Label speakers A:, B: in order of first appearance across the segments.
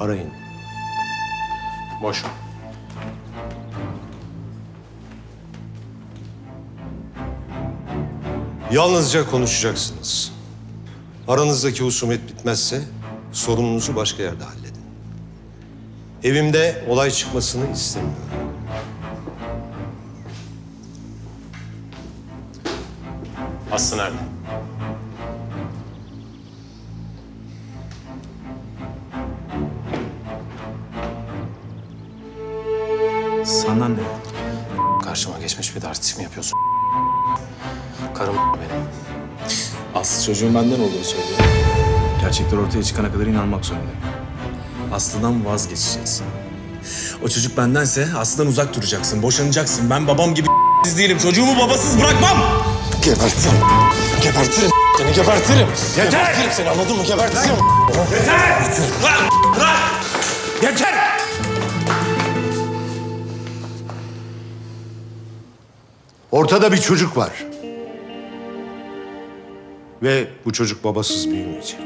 A: Arayın.
B: Boş.
A: Yalnızca konuşacaksınız. Aranızdaki husumet bitmezse sorununuzu başka yerde halledin. Evimde olay çıkmasını istemiyorum.
B: Aslı nerede?
C: Sana ne?
B: Karşıma geçmiş bir de mi yapıyorsun? Karım benim.
C: Aslı çocuğun benden olduğunu söylüyor. Gerçekler ortaya çıkana kadar inanmak zorundayım. Aslı'dan vazgeçeceksin. O çocuk bendense Aslı'dan uzak duracaksın, boşanacaksın. Ben babam gibi değilim. Çocuğumu babasız bırakmam.
D: Gebertirim. Gebertirim. Seni gebertirim. Yeter. Gebertirim seni anladın mı? Gebertirim.
A: Yeter! Ortada bir çocuk var. Ve bu çocuk babasız büyümeyecek.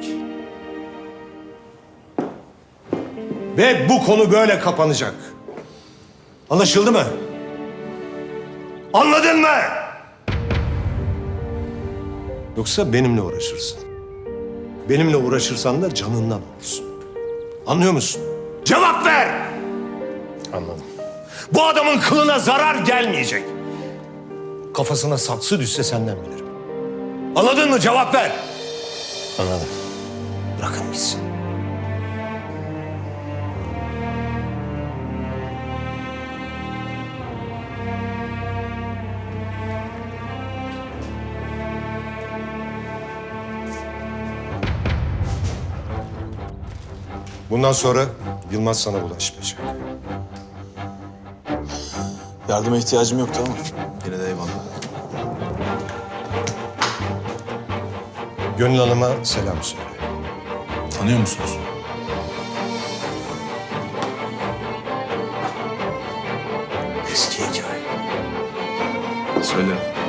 A: Ve bu konu böyle kapanacak. Anlaşıldı mı? Anladın mı? Yoksa benimle uğraşırsın. Benimle uğraşırsan da canından olursun. Anlıyor musun? Cevap ver!
B: Anladım.
A: Bu adamın kılına zarar gelmeyecek. Kafasına saksı düşse senden bilirim. Anladın mı? Cevap ver.
B: Anladım.
A: Bırakın gitsin. Bundan sonra Yılmaz sana bulaşmayacak.
C: Yardıma ihtiyacım yoktu ama yine de eyvallah.
A: Gönül Hanım'a selam söyle.
C: Tanıyor musunuz?
A: Eski hikaye.
C: Söylerim.